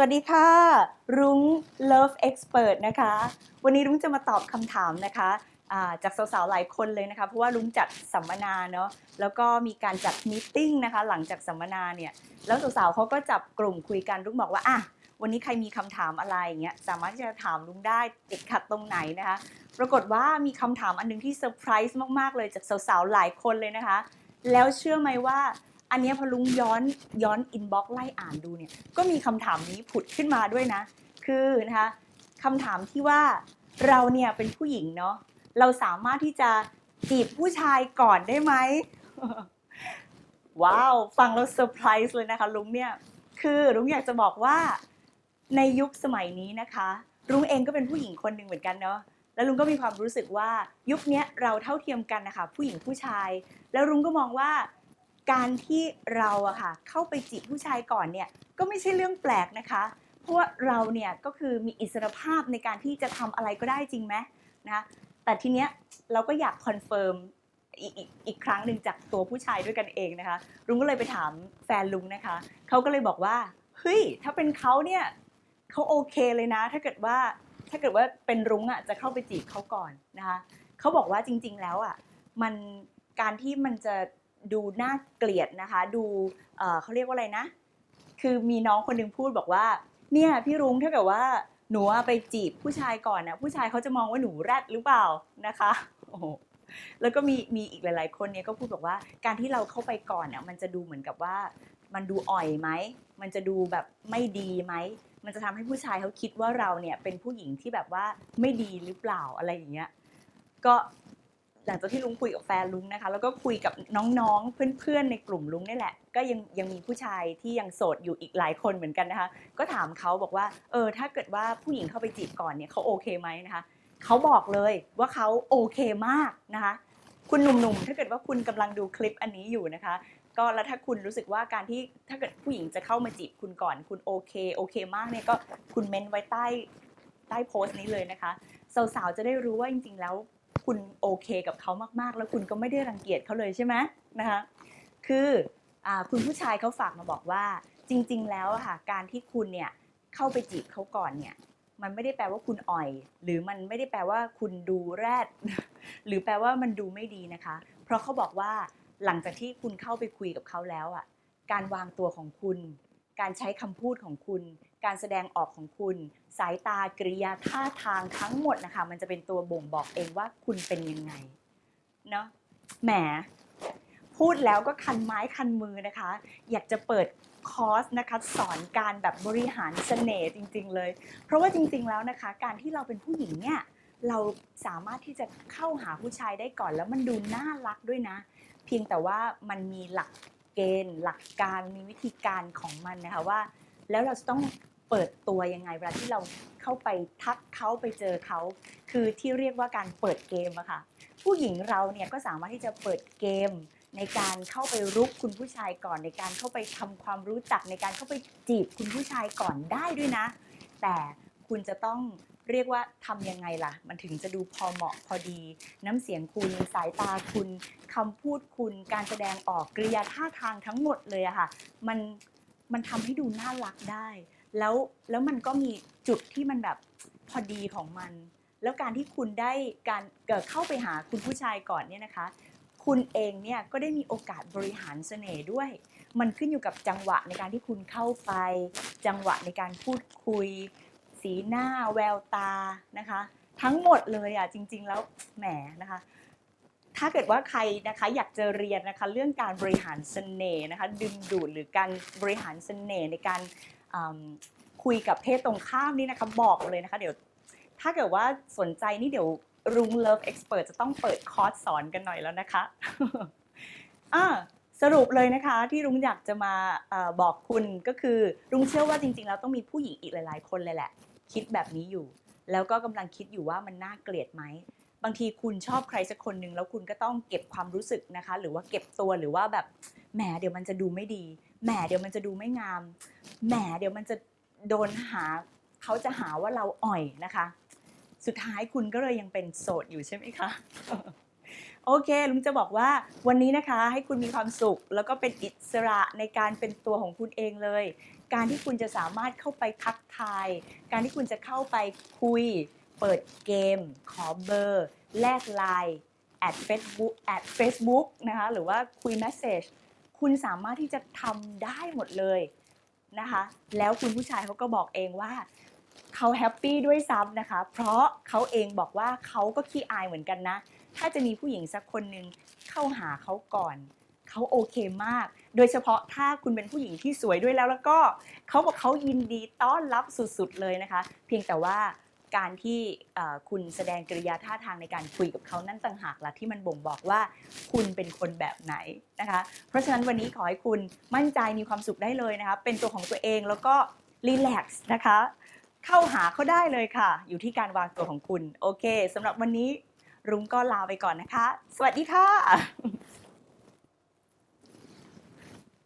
วัสดีค่ะ รุ้ง Love Expert นะคะ วันนี้รุ้งจะมาตอบคำถามนะคะจากสาวๆ หลายคนเลยนะคะ เพราะว่ารุ้งจัดสัมมนาเนาะ แล้วก็มีการจัดมตติ팅นะคะ หลังจากสัมมนาเนี่ย แล้วสาวๆเขาก็จับกลุ่มคุยกันรุ้งบอกว่าอะวันนี้ใครมีคำถามอะไรอย่างเงี้ย สามารถที่จะถามรุ้งได้ติดขัดตรงไหนนะคะ ปรากฏว่ามีคำถามอันหนึงที่เซอร์ไพรส์มากๆ เลยจากสาวๆ หลายคนเลยนะคะ แล้วเชื่อไหมว่า อันนี้พอลุงย้อนย้อนอินบ็อกไล่อ่านดูเนี่ย ก็มีคำถามนี้ผุดขึ้นมาด้วยนะ คือนะคะคำถามที่ว่าเราเนี่ยเป็นผู้หญิงเนาะเราสามารถที่จะจีบผู้ชายก่อนได้ไหมว้าว ฟังแล้วเซอร์ไพรส์เลยนะคะลุงเนี่ย คือลุงอยากจะบอกว่าในยุคสมัยนี้นะคะลุงเองก็เป็นผู้หญิงคนหนึ่งเหมือนกันเนาะแล้วลุงก็มีความรู้สึกว่ายุคนี้เราเท่าเทียมกันนะคะผู้หญิงผู้ชาย แล้วลุงก็มองว่า การที่เราอะค่ะเข้าไปจีบผู้ชายก่อนเนี่ยก็ไม่ใช่เรื่องแปลกนะคะ เพราะว่าเราเนี่ยก็คือมีอิสรภาพในการที่จะทำอะไรก็ได้จริงไหมนะแต่ทีเนี้ยเราก็อยากคอนเฟิร์มอีกอีกอีกครั้งหนึ่งจากตัวผู้ชายด้วยกันเองนะคะ ลุงก็เลยไปถามแฟนลุงนะคะเขาก็เลยบอกว่าเฮ้ยถ้าเป็นเขาเนี่ยเขาโอเคเลยนะ ถ้าเกิดว่าถ้าเกิดว่าเป็นรุ้งอะจะเข้าไปจีบเขาก่อนนะคะเขาบอกว่าจริง ๆ แล้วอะมันการที่มันจะ ดูน่าเกลียดนะคะ ดูเขาเรียกว่าอะไรนะ คือมีน้องคนหนึงพูดบอกว่า เนี่ยพี่รุ้งถ้าเกิดว่าหนูไปจีบผู้ชายก่อนนะผู้ชายเขาจะมองว่าหนูแรดหรือเปล่านะคะโอ้โหแล้วก็มีมีอีกหลาย ๆ คนเนี่ยก็พูดบอกว่าการที่เราเข้าไปก่อนเนี่ยมันจะดูเหมือนกับว่า มันดูอ่อยไหมมันจะดูแบบไม่ดีไหมมันจะทำให้ผู้ชายเขาคิดว่าเราเนี่ยเป็นผู้หญิงที่แบบว่าไม่ดีหรือเปล่าอะไรอย่างเงี้ยก็ ลังจากที่ลุงคุยกับแฟนลุงนะคะ แล้วก็คุยกับน้องๆ เพื่อนๆ ในกลุ่มลุงนี่แหละ ก็ยังยังมีผู้ชายที่ยังโสดอยู่อีกหลายคนเหมือนกันนะคะ ก็ถามเขาบอกว่า เออ ถ้าเกิดว่าผู้หญิงเข้าไปจีบก่อนเนี่ยเขาโอเคไหมนะคะ เขาบอกเลยว่าเขาโอเคมากนะคะ คุณหนุ่มๆ ถ้าเกิดว่าคุณกำลังดูคลิปอันนี้อยู่นะคะ ก็แล้วถ้าคุณรู้สึกว่าการที่ถ้าเกิดผู้หญิงจะเข้ามาจีบคุณก่อน คุณโอเคโอเคมากเนี่ยก็คุณเมนไว้ใต้ใต้โพสต์นี้เลยนะคะ สาวๆ จะได้รู้ว่าจริงๆ แล้ว คุณโอเคกับเขามากๆ แล้วคุณก็ไม่ได้รังเกียจเขาเลยใช่ไหมนะคะ คืออคุณผู้ชายเขาฝากมาบอกว่า จริง ๆ แล้วค่ะการที่คุณเนี่ยเข้าไปจีบเขาก่อนเนี่ยมันไม่ได้แปลว่าคุณอ่อย หรือมันไม่ได้แปลว่าคุณดูแรด หรือแปลว่ามันดูไม่ดีนะคะ เพราะเขาบอกว่าหลังจากที่คุณเข้าไปคุยกับเขาแล้วอะการวางตัวของคุณ การใช้คำพูดของคุณ การแสดงออกของคุณ สายตากริยาท่าทางทั้งหมดนะคะ มันจะเป็นตัวบ่งบอกเองว่าคุณเป็นยังไงเนาะแหมพูดแล้วก็คันไม้คันมือนะคะ อยากจะเปิดคอร์สนะคะสอนการแบบบริหารเสน่ห์จริง ๆ เลย เพราะว่าจริง ๆ แล้วนะคะ การที่เราเป็นผู้หญิงเนี่ยเราสามารถที่จะเข้าหาผู้ชายได้ก่อนแล้วมันดูน่ารักด้วยนะ เพียงแต่ว่ามันมีหลักเกณฑ์ หลักการมีวิธีการของมันนะคะว่า แล้วเราจะต้อง เปิดตัวยังไงเวลาที่เราเข้าไปทักเขาไปเจอเขา คือที่เรียกว่าการเปิดเกมอะค่ะ ผู้หญิงเราเนี่ยก็สามารถที่จะเปิดเกม ในการเข้าไปรุกคุณผู้ชายก่อน ในการเข้าไปทำความรู้จักในการเข้าไปจีบคุณผู้ชายก่อนได้ด้วยนะ แต่คุณจะต้องเรียกว่าทำยังไงล่ะ มันถึงจะดูพอเหมาะพอดี น้ำเสียงคุณสายตาคุณคำพูดคุณการแสดงออกกริยาท่าทางทั้งหมดเลยอะค่ะ มันมันทำให้ดูน่ารักได้ แล้วแล้วมันก็มีจุดที่มันแบบพอดีของมัน แล้วการที่คุณได้การเกิดเข้าไปหาคุณผู้ชายก่อนเนี่ยนะคะ คุณเองเนี่ยก็ได้มีโอกาสบริหารเสน่ห์ด้วย มันขึ้นอยู่กับจังหวะในการที่คุณเข้าไป จังหวะในการพูดคุย สีหน้า แววตานะคะ ทั้งหมดเลยอะจริง ๆ แล้วแหมนะคะถ้าเกิดว่าใครนะคะอยากจะเรียนนะคะเรื่องการบริหารเสน่ห์นะคะดึงดูดหรือการบริหารเสน่ห์ในการ คุยกับเพศตรงข้ามนี่นะคะบอกเลยนะคะ เดี๋ยวถ้าเกิดว่าสนใจนี่เดี๋ยวรุงเลิฟเอ็กซ์เพรสจะต้องเปิดคอร์สสอนกันหน่อยแล้วนะคะอ่าสรุปเลยนะคะที่รุ้งอยากจะมาออบอกคุณก็คือรุ้งเชื่อว่าจริง ๆ แล้วต้องมีผู้หญิงอีกหลาย ๆ คนเลยแหละ คิดแบบนี้อยู่ แล้วก็กำลังคิดอยู่ว่ามันน่าเกลียดไหม บางทีคุณชอบใครสักคนหนึ่งแล้วคุณก็ต้องเก็บความรู้สึกนะคะ หรือว่าเก็บตัวหรือว่าแบบแหมเดี๋ยวมันจะดูไม่ดีแหมเดี๋ยวมันจะดูไม่งามแหมเดี๋ยวมันจะโดนหาเขาจะหาว่าเราอ่อยนะคะ สุดท้ายคุณก็เลยยังเป็นโสดอยู่ใช่ไหมคะโอเคลุงจะบอกว่าวันนี้นะคะให้คุณมีความสุข แล้วก็เป็นอิสระในการเป็นตัวของคุณเองเลย การที่คุณจะสามารถเข้าไปทักทาย การที่คุณจะเข้าไปคุย เปิดเกม ขอเบอร์ แลกไลน์แอดเฟซบุ๊กแอดเฟซบุ๊กนะคะหรือว่าคุยเมสเซจคุณสามารถที่จะทำได้หมดเลยนะคะ แล้วคุณผู้ชายเขาก็บอกเองว่าเขาแฮปปี้ด้วยซ้ำนะคะ เพราะเขาเองบอกว่าเขาก็ขี้อายเหมือนกันนะ ถ้าจะมีผู้หญิงสักคนหนึ่งเข้าหาเขาก่อนเขาโอเคมาก โดยเฉพาะถ้าคุณเป็นผู้หญิงที่สวยด้วยแล้วแล้วก็เขาบอกเขายินดีต้อนรับสุดๆเลยนะคะ เพียงแต่ว่า การที่คุณแสดงกริยาท่าทางในการคุยกับเขานั่นต่างหากละที่มันบ่งบอกว่าคุณเป็นคนแบบไหนนะคะ เพราะฉะนั้นวันนี้ขอให้คุณมั่นใจมีความสุขได้เลยนะคะ เป็นตัวของตัวเองแล้วก็รีแลกซ์นะคะ เข้าหาเขาได้เลยค่ะ อยู่ที่การวางตัวของคุณ โอเคสำหรับวันนี้รุ้งก็ลาไปก่อนนะคะ สวัสดีค่ะ